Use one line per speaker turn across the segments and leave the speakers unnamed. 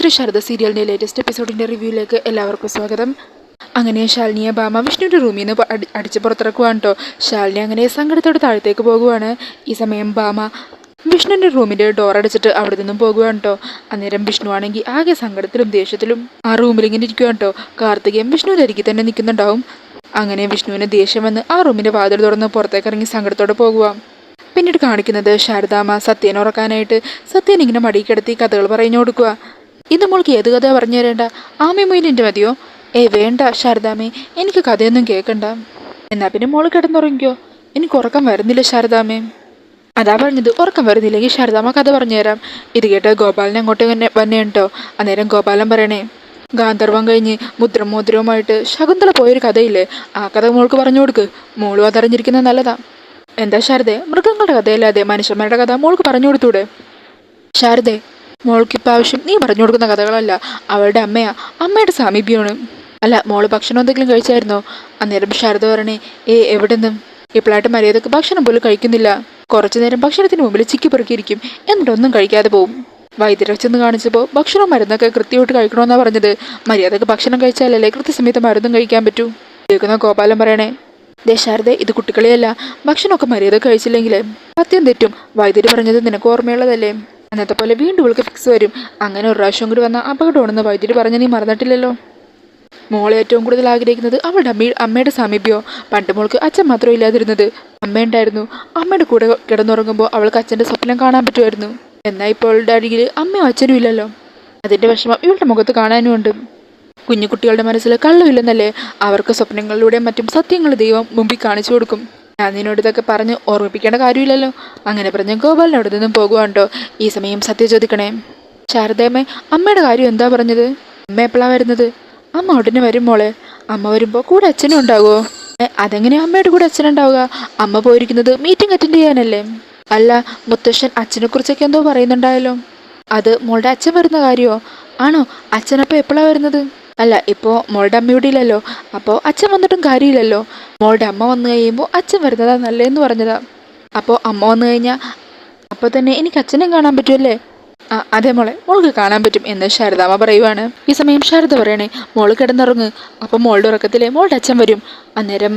ശ്രീ ശാരദ സീരിയലിന്റെ ലേറ്റസ്റ്റ് എപ്പിസോഡിന്റെ റിവ്യൂയിലേക്ക് എല്ലാവർക്കും സ്വാഗതം. അങ്ങനെ ശാലിനിയെ ബാമ വിഷ്ണുവിന്റെ റൂമിൽ നിന്ന് അടി അടിച്ച് പുറത്തിറക്കുവാണ് കേട്ടോ ശാലിനി അങ്ങനെ സങ്കടത്തോടെ താഴത്തേക്ക് പോകുവാണ്. ഈ സമയം ബാമ വിഷ്ണുവിന്റെ റൂമിന്റെ ഡോർ അടച്ചിട്ട് അവിടെ നിന്നും പോകുവാണ് കേട്ടോ അന്നേരം വിഷ്ണു ആണെങ്കിൽ ആകെ സങ്കടത്തിലും ദേഷ്യത്തിലും ആ റൂമിൽ ഇങ്ങനെ ഇരിക്കുവാണ് കേട്ടോ കാർത്തികയും വിഷ്ണുവിന്റെ അരികിൽ തന്നെ നിൽക്കുന്നുണ്ടാവും. അങ്ങനെ വിഷ്ണുവിന് ദേഷ്യം വന്ന് ആ റൂമിന്റെ വാതിൽ തുറന്ന് പുറത്തേക്ക് ഇറങ്ങി സങ്കടത്തോടെ പോകുക പിന്നീട് കാണിക്കുന്നത് ശാരദാമ്മ സത്യനെ ഉറക്കാനായിട്ട് സത്യൻ ഇങ്ങനെ മടിയിൽ കിടത്തി കഥകൾ പറഞ്ഞു കൊടുക്കുക ഇന്ന് മോൾക്ക് ഏത് കഥ പറഞ്ഞു തരേണ്ട? ആമി മൊയിലിന്റെ മതിയോ? ഏ വേണ്ട ശാരദാമേ. എനിക്ക് കഥയൊന്നും കേൾക്കണ്ട. എന്നാ പിന്നെ മോൾ കിടന്നുറങ്ങിക്കോ. എനിക്ക് ഉറക്കം വരുന്നില്ല ശാരദാമേ. അതാ പറഞ്ഞത് ഉറക്കം വരുന്നില്ലെങ്കിൽ ശാരദാമ്മ കഥ പറഞ്ഞുതരാം ഇത് കേട്ട് ഗോപാലൻ അങ്ങോട്ട് തന്നെ വന്നേ കേട്ടോ അന്നേരം ഗോപാലൻ പറയണേ ഗാന്ധർവം കഴിഞ്ഞ് മുദ്രം മോതിരവുമായിട്ട് ശകുന്തള പോയൊരു കഥയില്ലേ? ആ കഥ മോൾക്ക് പറഞ്ഞു കൊടുക്ക്. മോളും അതറിഞ്ഞിരിക്കുന്നത് നല്ലതാ. എന്താ ശാരദേ മൃഗങ്ങളുടെ കഥയല്ലാതെ മനുഷ്യന്മാരുടെ കഥ മോൾക്ക് പറഞ്ഞു കൊടുത്തൂടെ? ശാരദേ മോൾക്ക് ഇപ്പം ആവശ്യം നീ പറഞ്ഞു കൊടുക്കുന്ന കഥകളല്ല. അവളുടെ അമ്മയാ. അമ്മയുടെ സാമീപ്യമാണ്. അല്ല മോൾ ഭക്ഷണം എന്തെങ്കിലും കഴിച്ചായിരുന്നോ? അന്നേരം ശാരദ പറഞ്ഞേ ഏ എവിടെ നിന്നും ഇപ്പോഴായിട്ട് മര്യാദയ്ക്ക് ഭക്ഷണം പോലും കഴിക്കുന്നില്ല. കുറച്ചു നേരം ഭക്ഷണത്തിന് മുമ്പിൽ ചിക്കി പെറുക്കിയിരിക്കും. എന്നിട്ടൊന്നും കഴിക്കാതെ പോവും. വൈദ്യരെ ചെന്ന് കാണിച്ചപ്പോൾ ഭക്ഷണം മരുന്നൊക്കെ കൃത്യമായിട്ട് കഴിക്കണമെന്നാണ് പറഞ്ഞത്. മര്യാദയ്ക്ക് ഭക്ഷണം കഴിച്ചാലല്ലേ കൃത്യസമയത്ത് മരുന്നും കഴിക്കാൻ പറ്റൂ? കേൾക്കുന്ന ഗോപാലൻ പറയണേ ദേ ശാരദേ ഇത് കുട്ടികളെയല്ല ഭക്ഷണമൊക്കെ മര്യാദ കഴിച്ചില്ലെങ്കിൽ സത്യം തെറ്റും. വൈദ്യര് പറഞ്ഞത് നിനക്ക് ഓർമ്മയുള്ളതല്ലേ? അന്നത്തെ പോലെ വീണ്ടും ഇവൾക്ക് ഫിക്സ് വരും. അങ്ങനെ ഒരു പ്രാവശ്യം കൂടി വന്ന അപകടമാണെന്ന് വൈദ്യുതി പറഞ്ഞ നീ മറന്നിട്ടില്ലല്ലോ. മോളെ ഏറ്റവും കൂടുതൽ ആഗ്രഹിക്കുന്നത് അവളുടെ അമ്മ അമ്മയുടെ സാമീപ്യമോ പണ്ട് മോൾക്ക് അച്ഛൻ മാത്രം ഇല്ലാതിരുന്നത് അമ്മയുണ്ടായിരുന്നു അമ്മയുടെ കൂടെ കിടന്നുറങ്ങുമ്പോൾ അവൾക്ക് അച്ഛന്റെ സ്വപ്നം കാണാൻ പറ്റുമായിരുന്നു. എന്നാൽ ഇപ്പോൾ അവളുടെ അരികിൽ അമ്മയും അച്ഛനും ഇല്ലല്ലോ. അതിന്റെ വിഷമം ഇവളുടെ മുഖത്ത് കാണാനുമുണ്ട് കുഞ്ഞു കുട്ടികളുടെ മനസ്സിൽ കള്ളമില്ലെന്നല്ലേ അവർക്ക് സ്വപ്നങ്ങളിലൂടെയും മറ്റും സത്യങ്ങൾ ദൈവം മുമ്പിൽ കാണിച്ചു കൊടുക്കും. ഞാൻ നിന്നോട് ഇതൊക്കെ പറഞ്ഞ് ഓർമ്മിപ്പിക്കേണ്ട കാര്യമില്ലല്ലോ. അങ്ങനെ പറഞ്ഞ് ഗോപാലിനോട് നിന്നും പോകുവാണ്ടോ? ഈ സമയം സത്യം ചോദിക്കണേ. ശാരദയമ്മേ അമ്മയുടെ കാര്യം എന്താ പറഞ്ഞത്? അമ്മ എപ്പോഴാണ് വരുന്നത്? അമ്മ ഉടനെ വരും മോളെ. അമ്മ വരുമ്പോൾ കൂടെ അച്ഛനും ഉണ്ടാകുമോ അതെങ്ങനെ അമ്മയുടെ കൂടെ അച്ഛനുണ്ടാവുക അമ്മ പോയിരിക്കുന്നത് മീറ്റിംഗ് അറ്റൻഡ് ചെയ്യാനല്ലേ? അല്ല മുത്തശ്ശൻ അച്ഛനെ കുറിച്ചൊക്കെ എന്തോ പറയുന്നുണ്ടായല്ലോ. അത് മോളുടെ അച്ഛൻ വരുന്ന കാര്യമോ ആണോ? അച്ഛനപ്പം എപ്പോഴാണ് വരുന്നത്? അല്ല ഇപ്പോൾ മോളുടെ അമ്മയുടെ ഇല്ലല്ലോ അപ്പോൾ അച്ഛൻ വന്നിട്ടും കാര്യമില്ലല്ലോ. മോളുടെ അമ്മ വന്നു കഴിയുമ്പോൾ അച്ഛൻ വരുന്നതാ നല്ലതെന്ന് പറഞ്ഞതാ. അപ്പോൾ അമ്മ വന്നു കഴിഞ്ഞാൽ അപ്പോൾ തന്നെ എനിക്ക് അച്ഛനെയും കാണാൻ പറ്റുമല്ലേ ആ അതെ മോളെ മോൾക്ക് കാണാൻ പറ്റും എന്ന് ശാരദാമ്മ പറയുവാണ്. ഈ സമയം ശാരദ പറയണേ മോൾ കിടന്നുറങ്ങ്. അപ്പം മോളുടെ ഉറക്കത്തിലെ മോളുടെ അച്ഛൻ വരും. അന്നേരം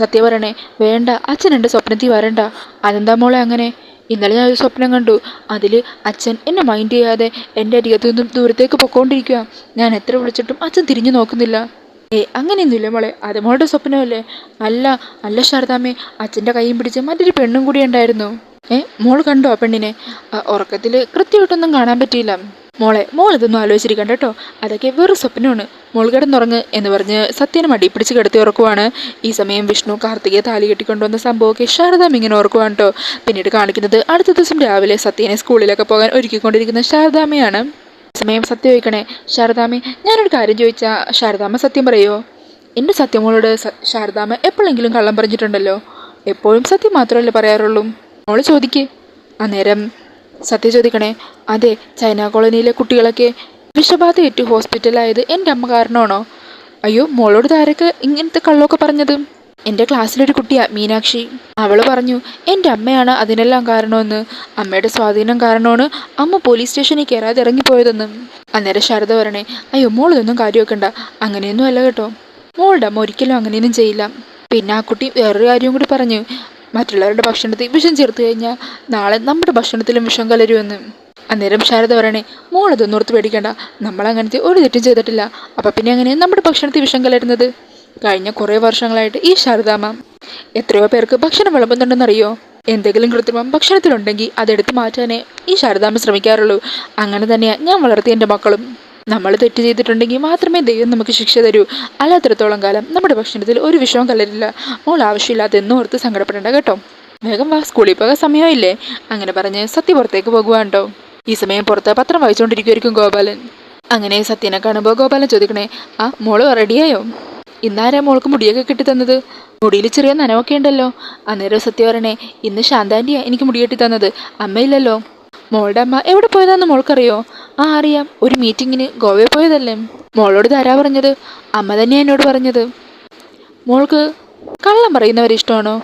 സത്യ പറയണേ വേണ്ട അച്ഛനുണ്ട് സ്വപ്നത്തിൽ വരണ്ട. അതെന്താ മോളെ അങ്ങനെ? ഇന്നലെ ഞാൻ ഒരു സ്വപ്നം കണ്ടു. അതിൽ അച്ഛൻ എന്നെ മൈൻഡ് ചെയ്യാതെ എന്റെ അരികത്തു നിന്നും ദൂരത്തേക്ക് പൊക്കോണ്ടിരിക്കുക ഞാൻ എത്ര വിളിച്ചിട്ടും അച്ഛൻ തിരിഞ്ഞു നോക്കുന്നില്ല. ഏ അങ്ങനെയൊന്നുമില്ല മോളെ. അത് മോളുടെ സ്വപ്നമല്ലേ? അല്ല അല്ല ശാരദാമ്മേ അച്ഛന്റെ കൈയും പിടിച്ച് മറ്റൊരു പെണ്ണും കൂടി ഉണ്ടായിരുന്നു. ഏ മോൾ കണ്ടോ ആ പെണ്ണിനെ? ഉറക്കത്തിൽ കൃത്യമായിട്ടൊന്നും കാണാൻ പറ്റിയില്ല. മോളെ മോൾ ഇതൊന്നും ആലോചിച്ചിരിക്കണ്ട കേട്ടോ. അതൊക്കെ വെറും സ്വപ്നമാണ്. മോൾ കിടന്നുറങ്ങ് എന്ന് പറഞ്ഞ് സത്യനും മടി പിടിച്ച് കിടത്തി ഉറക്കുവാണ്. ഈ സമയം വിഷ്ണു കാർത്തികയെ താലി കെട്ടിക്കൊണ്ടുവന്ന സംഭവമൊക്കെ ശാരദാം ഇങ്ങനെ ഓർക്കുവാണ് കേട്ടോ. പിന്നീട് കാണിക്കുന്നത് അടുത്ത ദിവസം രാവിലെ സത്യനെ സ്കൂളിലൊക്കെ പോകാൻ ഒരുക്കിക്കൊണ്ടിരിക്കുന്ന ശാരദാമ്മയാണ്. ഈ സമയം സത്യം ചോദിക്കണേ ശാരദാമ്മ ഞാനൊരു കാര്യം ചോദിച്ചാൽ ശാരദാമ്മ സത്യം പറയുമോ എന്റെ സത്യമോളോട് ശാരദാമ എപ്പോഴെങ്കിലും കള്ളം പറഞ്ഞിട്ടുണ്ടല്ലോ. എപ്പോഴും സത്യം മാത്രമല്ലേ പറയാറുള്ളൂ. മോൾ ചോദിക്കേ അന്നേരം സത്യം ചോദിക്കണേ അതെ ചൈന കോളനിയിലെ കുട്ടികളൊക്കെ വിഷബാധയേറ്റ് ഹോസ്പിറ്റലായത് എന്റെ അമ്മ കാരണമാണോ? അയ്യോ മോളോട് താരക്ക് ഇങ്ങനത്തെ കള്ളൊക്കെ പറഞ്ഞത്. എന്റെ ക്ലാസ്സിലൊരു കുട്ടിയാ മീനാക്ഷി. അവൾ പറഞ്ഞു എന്റെ അമ്മയാണ് അതിനെല്ലാം കാരണമെന്ന്. അമ്മയുടെ സ്വാധീനം കാരണമാണ് അമ്മ പോലീസ് സ്റ്റേഷനിൽ കയറാതെ ഇറങ്ങിപ്പോയതെന്ന്. അന്നേരം ശാരദ പറയണേ അയ്യോ മോളിതൊന്നും കാര്യമൊക്കണ്ട. അങ്ങനെയൊന്നും അല്ല കേട്ടോ. മോളുടെ അമ്മ ഒരിക്കലും അങ്ങനെയൊന്നും ചെയ്യില്ല. പിന്നെ ആ കുട്ടി വേറൊരു കാര്യം കൂടി പറഞ്ഞു മറ്റുള്ളവരുടെ ഭക്ഷണത്തിൽ വിഷം ചേർത്ത് കഴിഞ്ഞാൽ നാളെ നമ്മുടെ ഭക്ഷണത്തിലും വിഷം കലരുമെന്ന്. അന്നേരം ശാരദ പറയണേ മോളതൊന്നും ഓർത്ത് പേടിക്കണ്ട. നമ്മൾ അങ്ങനത്തെ ഒരു തെറ്റും ചെയ്തിട്ടില്ല. അപ്പം പിന്നെ അങ്ങനെ നമ്മുടെ ഭക്ഷണത്തിൽ വിഷം കലരുന്നത്? കഴിഞ്ഞ കുറേ വർഷങ്ങളായിട്ട് ഈ ശാരദാമ്മ എത്രയോ പേർക്ക് ഭക്ഷണം വിളമ്പുന്നുണ്ടെന്നറിയോ? എന്തെങ്കിലും കൃത്രിമം ഭക്ഷണത്തിലുണ്ടെങ്കിൽ അതെടുത്ത് മാറ്റാനേ ഈ ശാരദാമ്മ ശ്രമിക്കാറുള്ളൂ. അങ്ങനെ തന്നെയാണ് ഞാൻ വളർത്തിയ എന്റെ മക്കളും. നമ്മൾ തെറ്റ് ചെയ്തിട്ടുണ്ടെങ്കിൽ മാത്രമേ ദൈവം നമുക്ക് ശിക്ഷ തരൂ. അല്ലാത്തിടത്തോളം കാലം നമ്മുടെ ഭക്ഷണത്തിൽ ഒരു വിഷവും കലരില്ല. മോൾ ആവശ്യമില്ലാതെ എന്നും ഓർത്ത് സങ്കടപ്പെടേണ്ട കേട്ടോ. വേഗം വാ സ്കൂളിൽ പോകാൻ സമയമില്ലേ അങ്ങനെ പറഞ്ഞ് സത്യ പുറത്തേക്ക് പോകുവാണ്ടോ ഈ സമയം പുറത്ത് പത്രം വായിച്ചുകൊണ്ടിരിക്കുമായിരിക്കും ഗോപാലൻ. അങ്ങനെ സത്യനെ കാണുമ്പോൾ ഗോപാലൻ ചോദിക്കണേ ആ മോൾ റെഡിയായോ? ഇന്നാരാ മോൾക്ക് മുടിയൊക്കെ കെട്ടി തന്നത് മുടിയിൽ ചെറിയ നനവൊക്കെ ഉണ്ടല്ലോ. അന്നേരം സത്യ പറയണേ ഇന്ന് ശാന്താന്റെയാണ് എനിക്ക് മുടി കെട്ടി തന്നത് അമ്മയില്ലല്ലോ. മോളുടെ അമ്മ എവിടെ പോയതാന്ന് മോൾക്കറിയോ? ആ അറിയാം. ഒരു മീറ്റിങ്ങിന് ഗോവയിൽ പോയതല്ലേ. മോളോട് ധാരാ പറഞ്ഞത്. അമ്മ തന്നെയാണ് എന്നോട് പറഞ്ഞത്. മോൾക്ക് കള്ളം പറയുന്നവരെ ഇഷ്ടമാണോ?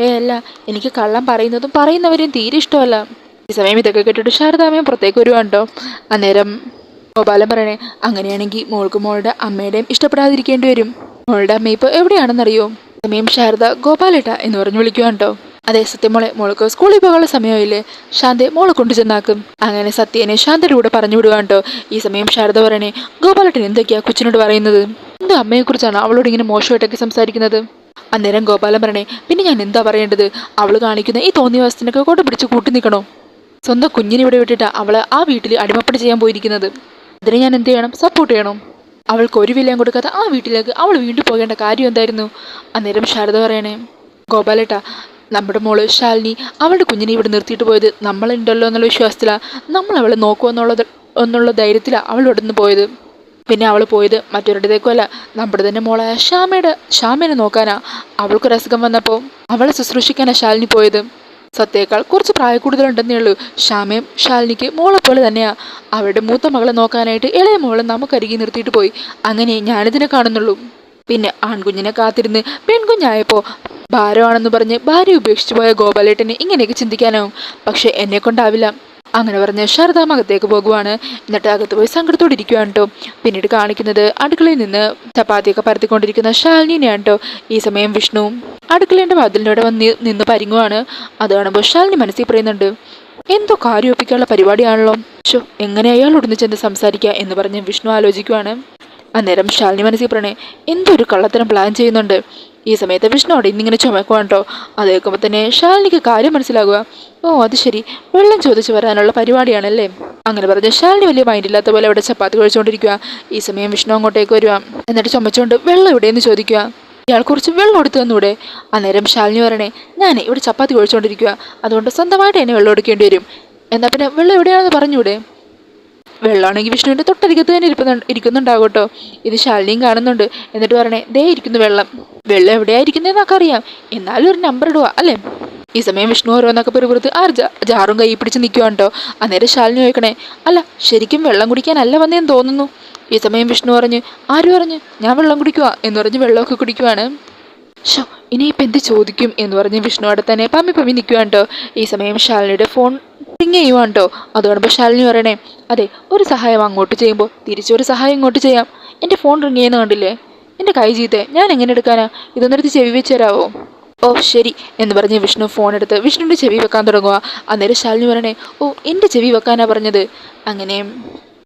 ഏ അല്ല. എനിക്ക് കള്ളം പറയുന്നതും പറയുന്നവരെയും തീരെ ഇഷ്ടമല്ല. ഈ സമയം ഇതൊക്കെ കേട്ടിട്ട് ശാരദാമയം പുറത്തേക്ക് വരുവാണ്ടോ? അന്നേരം ഗോപാലൻ പറയണേ അങ്ങനെയാണെങ്കിൽ മോൾക്ക് മോളുടെ അമ്മയുടെയും ഇഷ്ടപ്പെടാതിരിക്കേണ്ടി വരും. മോളുടെ അമ്മ ഇപ്പോൾ എവിടെയാണെന്നറിയോ? സമയം ശാരദ ഗോപാലേട്ട എന്ന് പറഞ്ഞു വിളിക്കുവാണ്ടോ? അതെ സത്യമോളെ മോൾക്ക് സ്കൂളിൽ പോകാനുള്ള സമയമില്ലേ ശാന്തെ മോളെ കൊണ്ടു ചെന്നാക്കും. അങ്ങനെ സത്യനെ ശാന്തയുടെ കൂടെ പറഞ്ഞു വിടുവാണ്ടോ ഈ സമയം ശാരദ പറയണേ ഗോപാലട്ടൻ എന്തൊക്കെയാ കൊച്ചിനോട് പറയുന്നത്? എന്തോ അമ്മയെക്കുറിച്ചാണ് അവളോട് ഇങ്ങനെ മോശമായിട്ടൊക്കെ സംസാരിക്കുന്നത്? അന്നേരം ഗോപാലൻ പറയണേ പിന്നെ ഞാൻ എന്താ പറയേണ്ടത്? അവൾ കാണിക്കുന്ന ഈ തോന്നിയ വസ്തുനൊക്കെ കൊണ്ട് പിടിച്ച് കൂട്ടി നിൽക്കണോ? സ്വന്തം കുഞ്ഞിനെ ഇവിടെ വിട്ടിട്ട് അവൾ ആ വീട്ടിൽ അടിമപ്പണി ചെയ്യാൻ പോയിരിക്കുന്നത്. അതിനെ ഞാൻ എന്ത് ചെയ്യണം? സപ്പോർട്ട് ചെയ്യണം. അവൾക്ക് ഒരു വിലയും കൊടുക്കാതെ ആ വീട്ടിലേക്ക് അവൾ വീണ്ടും പോകേണ്ട കാര്യം എന്തായിരുന്നു? അന്നേരം ശാരദ പറയണേ ഗോപാലേട്ട നമ്മുടെ മോൾ ശാലിനി അവളുടെ കുഞ്ഞിനെ ഇവിടെ നിർത്തിയിട്ട് പോയത് നമ്മളുണ്ടല്ലോ എന്നുള്ള വിശ്വാസത്തിലാണ് നമ്മൾ അവളെ നോക്കുമെന്നുള്ളത് എന്നുള്ള ധൈര്യത്തിലാണ് അവൾ ഇവിടെ നിന്ന് പോയത്. പിന്നെ അവൾ പോയത് മറ്റൊരിടത്തേക്കുമല്ല നമ്മുടെ തന്നെ മോളായ ശ്യാമയുടെ ശ്യാമേനെ നോക്കാനാ. അവൾക്കൊരു അസുഖം വന്നപ്പോൾ അവളെ ശുശ്രൂഷിക്കാനാ ശാലിനി പോയത്. സത്യേക്കാൾ കുറച്ച് പ്രായ കൂടുതലുണ്ടെന്നേ ഉള്ളൂ. ശ്യാമയും ശാലിനിക്ക് മോളെ പോലെ തന്നെയാ. അവരുടെ മൂത്ത മകളെ നോക്കാനായിട്ട് ഇളയ മോളെ നമുക്കരികി നിർത്തിയിട്ട് പോയി. അങ്ങനെ ഞാനിതിനെ കാണുന്നുള്ളൂ. പിന്നെ ആൺകുഞ്ഞിനെ കാത്തിരുന്ന് പെൺകുഞ്ഞായപ്പോൾ ഭാരമാണെന്ന് പറഞ്ഞ് ഭാര്യ ഉപേക്ഷിച്ചു പോയ ഗോപാലേട്ടനെ ഇങ്ങനെയൊക്കെ ചിന്തിക്കാനാവും പക്ഷെ എന്നെ കൊണ്ടാവില്ല. അങ്ങനെ പറഞ്ഞ് ശാരദാമ്മ അകത്തേക്ക് പോകുവാണ്. എന്നിട്ട് അകത്ത് പോയി സങ്കടത്തോടെ ഇരിക്കുകയാണ് കേട്ടോ പിന്നീട് കാണിക്കുന്നത് അടുക്കളയിൽ നിന്ന് ചപ്പാത്തിയൊക്കെ പരത്തിക്കൊണ്ടിരിക്കുന്ന ശാലിനിയാണ് കേട്ടോ ഈ സമയം വിഷ്ണു അടുക്കളേന്റെ വാതിലിനോടെ വന്ന് നിന്ന് പരിങ്ങുവാണ്. അത് കാണുമ്പോൾ ശാലിനി മനസ്സിൽ പറയുന്നുണ്ട് എന്തോ കാര്യം ഒപ്പിക്കാനുള്ള പരിപാടിയാണല്ലോ. ഷോ എങ്ങനെ അയാളോടൊന്ന് ചെന്ന് സംസാരിക്കുക എന്ന് പറഞ്ഞ് വിഷ്ണു ആലോചിക്കുവാണ്. അന്നേരം ശാലിനി മനസ്സിൽ പറയണേ എന്തോ ഒരു കള്ളത്തരം പ്ലാൻ ചെയ്യുന്നുണ്ട്. ഈ സമയത്ത് വിഷ്ണു അവിടെ ഇന്നിങ്ങനെ ചുമക്കുവാണ്ടോ? അത് കേൾക്കുമ്പോൾ തന്നെ ശാലിനിക്ക് കാര്യം മനസ്സിലാകുക. ഓ അത് ശരി. വെള്ളം ചോദിച്ചു വരാനുള്ള പരിപാടിയാണല്ലേ? അങ്ങനെ പറഞ്ഞ് ശാലിനി വലിയ മൈൻഡില്ലാത്ത പോലെ അവിടെ ചപ്പാത്തി കഴിച്ചുകൊണ്ടിരിക്കുക ഈ സമയം വിഷ്ണു അങ്ങോട്ടേക്ക് വരിക എന്നിട്ട് ചുമച്ചുകൊണ്ട് വെള്ളം എവിടെയെന്ന് ചോദിക്കുക. ഇയാൾ കുറച്ച് വെള്ളം എടുത്തു തന്നൂടെ. അന്നേരം ശാലിനി പറയണേ ഞാൻ ഇവിടെ ചപ്പാത്തി കഴിച്ചുകൊണ്ടിരിക്കുക അതുകൊണ്ട് സ്വന്തമായിട്ട് എന്നെ വെള്ളം എടുക്കേണ്ടി വരും. എന്നാൽ പിന്നെ വെള്ളം എവിടെയാണെന്ന് പറഞ്ഞൂടെ? വെള്ളമാണെങ്കിൽ വിഷ്ണുവിന്റെ തൊട്ടരികത്ത് തന്നെ ഇരിപ്പുന്നു ഇരിക്കുന്നുണ്ടാവും കേട്ടോ ഇത് ശാലിനിയും കാണുന്നുണ്ട്. എന്നിട്ട് പറയണേ ദേ ഇരിക്കുന്നു വെള്ളം. വെള്ളം എവിടെയായിരിക്കുന്നതെന്നൊക്കെ അറിയാം എന്നാലും ഒരു നമ്പർ ഇടുക അല്ലേ? ഈ സമയം വിഷ്ണു ഓരോന്നൊക്കെ പെറുപുറത്ത് ആ ജാറും കൈ പിടിച്ച് നിൽക്കുവാണ്ടോ അന്നേരം ശാലിനി ചോദിക്കണേ അല്ല ശരിക്കും വെള്ളം കുടിക്കാനല്ല വന്നേന്ന് തോന്നുന്നു? ഈ സമയം വിഷ്ണു പറഞ്ഞ് ആര് പറഞ്ഞു? ഞാൻ വെള്ളം കുടിക്കുക എന്ന് പറഞ്ഞ് വെള്ളമൊക്കെ കുടിക്കുവാണ്. ഷോ ഇനിയിപ്പോൾ എന്ത് ചോദിക്കും എന്ന് പറഞ്ഞ് വിഷ്ണു അവിടെ തന്നെ പമ്മി പമ്മി നിൽക്കുവാണ്ടോ കേട്ടോ ഈ സമയം ശാലിനിയുടെ ഫോൺ ചെയ്യുവാണ് കേട്ടോ അതുകൊണ്ട് ശാലിനി പറയണേ അതെ ഒരു സഹായം അങ്ങോട്ട് ചെയ്യുമ്പോൾ തിരിച്ചൊരു സഹായം ഇങ്ങോട്ട് ചെയ്യാം. എന്റെ ഫോൺ റിങ് ചെയ്യുന്ന കണ്ടില്ലേ? എന്റെ കൈ ചീത്തേ ഞാൻ എങ്ങനെ എടുക്കാനാ? ഇതൊന്നെടുത്ത് ചെവി വെച്ച് തരാവോ ഓ ശരി എന്ന് പറഞ്ഞ് വിഷ്ണു ഫോൺ എടുത്ത് വിഷ്ണുവിന്റെ ചെവി വെക്കാൻ തുടങ്ങുക അന്നേരം ശാലിനി പറയണേ ഓ എന്റെ ചെവി വെക്കാനാ പറഞ്ഞത്. അങ്ങനെ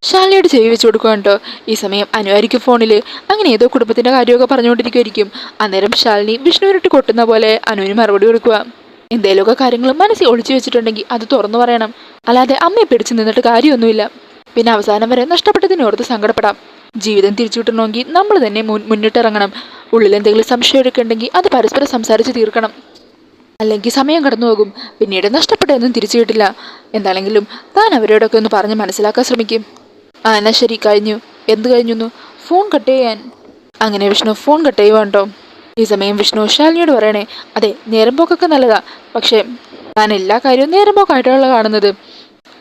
ശാലിനിയുടെ ചെവി വെച്ച് കൊടുക്കുകയാണ് കേട്ടോ ഈ സമയം അനുവാരിക്കും ഫോണിൽ അങ്ങനെ ഏതോ കുടുംബത്തിന്റെ കാര്യമൊക്കെ പറഞ്ഞുകൊണ്ടിരിക്കുമായിരിക്കും അന്നേരം ശാലിനി വിഷ്ണുവിനിട്ട് കൊട്ടുന്ന പോലെ അനുവിന് മറുപടി കൊടുക്കുക എന്തേലുമൊക്കെ കാര്യങ്ങൾ മനസ്സിൽ ഒളിച്ചു വെച്ചിട്ടുണ്ടെങ്കിൽ അത് തുറന്നു പറയണം. അല്ലാതെ അമ്മയെ പിടിച്ചു നിന്നിട്ട് കാര്യമൊന്നുമില്ല. പിന്നെ അവസാനം വരെ നഷ്ടപ്പെട്ടതിനോർത്ത് സങ്കടപ്പെടാം. ജീവിതം തിരിച്ചു കിട്ടണമെങ്കിൽ നമ്മൾ തന്നെ മുന്നിട്ടിറങ്ങണം. ഉള്ളിൽ എന്തെങ്കിലും സംശയമൊക്കെ ഉണ്ടെങ്കിൽ അത് പരസ്പരം സംസാരിച്ച് തീർക്കണം. അല്ലെങ്കിൽ സമയം കടന്നു പോകും. പിന്നീട് നഷ്ടപ്പെട്ടതൊന്നും തിരിച്ചു കിട്ടില്ല. എന്താണെങ്കിലും താൻ അവരോടൊക്കെ ഒന്ന് പറഞ്ഞ് മനസ്സിലാക്കാൻ ശ്രമിക്കും. ആ എന്നാ ശരി കഴിഞ്ഞു. എന്ത് കഴിഞ്ഞു ഫോൺ കട്ട് ചെയ്യാൻ. അങ്ങനെ വിഷ്ണു ഫോൺ കട്ട് ചെയ്യുവാണ്ടോ ഈ സമയം വിഷ്ണു ശാലിനിയോട് പറയണേ അതെ നേരം പോക്കൊക്കെ നല്ലതാ പക്ഷേ താൻ എല്ലാ കാര്യവും നേരം പോക്കായിട്ടുള്ള കാണുന്നത്.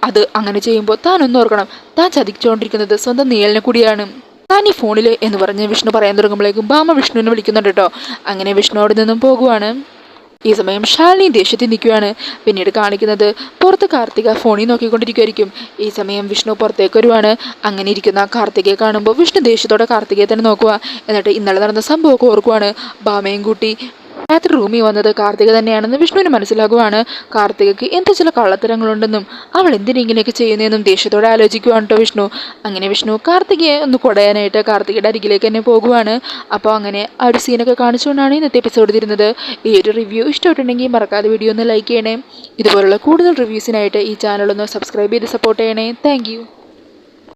അത് അങ്ങനെ ചെയ്യുമ്പോൾ താൻ ഒന്ന് ഓർക്കണം താൻ ചതിച്ചുകൊണ്ടിരിക്കുന്നത് സ്വന്തം നീയലിനെ കൂടിയാണ്. താൻ ഈ ഫോണിൽ എന്ന് പറഞ്ഞ് വിഷ്ണു പറയാൻ തുടങ്ങുമ്പോഴേക്കും ബാമ വിഷ്ണുവിനെ വിളിക്കുന്നുണ്ട് കേട്ടോ. അങ്ങനെ വിഷ്ണു അവിടെ നിന്നും പോകുവാണ്. ഈ സമയം ശാലിനി ദേഷ്യത്തിൽ നിൽക്കുകയാണ്. പിന്നീട് കാണിക്കുന്നത് പുറത്ത് കാർത്തിക ഫോണിൽ നോക്കിക്കൊണ്ടിരിക്കുമായിരിക്കും ഈ സമയം വിഷ്ണു പുറത്തേക്ക് വരുവാണ്. അങ്ങനെ ഇരിക്കുന്ന കാർത്തികയെ കാണുമ്പോൾ വിഷ്ണു ദേഷ്യത്തോടെ കാർത്തികയെ തന്നെ നോക്കുക. എന്നിട്ട് ഇന്നലെ നടന്ന സംഭവമൊക്കെ ഓർക്കുവാണ്. ബാമയും കൂട്ടി രാത്രി റൂമിൽ വന്നത് കാർത്തിക തന്നെയാണെന്ന് വിഷ്ണുവിന് മനസ്സിലാകുവാണ്. കാർത്തികയ്ക്ക് എന്തോ ചില കള്ളത്തരങ്ങളുണ്ടെന്നും അവൾ എന്തിനെങ്കിലൊക്കെ ചെയ്യുന്നതെന്നും ദേഷ്യത്തോടെ ആലോചിക്കുവാണ് കേട്ടോ വിഷ്ണു. അങ്ങനെ വിഷ്ണു കാർത്തികയെ ഒന്ന് കൊടയാനായിട്ട് കാർത്തികയുടെ അരികിലേക്ക് തന്നെ പോകുവാണ്. അപ്പോൾ അങ്ങനെ ആ ഒരു സീനൊക്കെ കാണിച്ചുകൊണ്ടാണ് ഇന്നത്തെ എപ്പിസോഡ് തരുന്നത്. ഈ ഒരു റിവ്യൂ ഇഷ്ടമായിട്ടുണ്ടെങ്കിൽ മറക്കാതെ വീഡിയോ ഒന്ന് ലൈക്ക് ചെയ്യണേ. ഇതുപോലുള്ള കൂടുതൽ റിവ്യൂസിനായിട്ട് ഈ ചാനലൊന്ന് സബ്സ്ക്രൈബ് ചെയ്ത് സപ്പോർട്ട് ചെയ്യണേ. താങ്ക്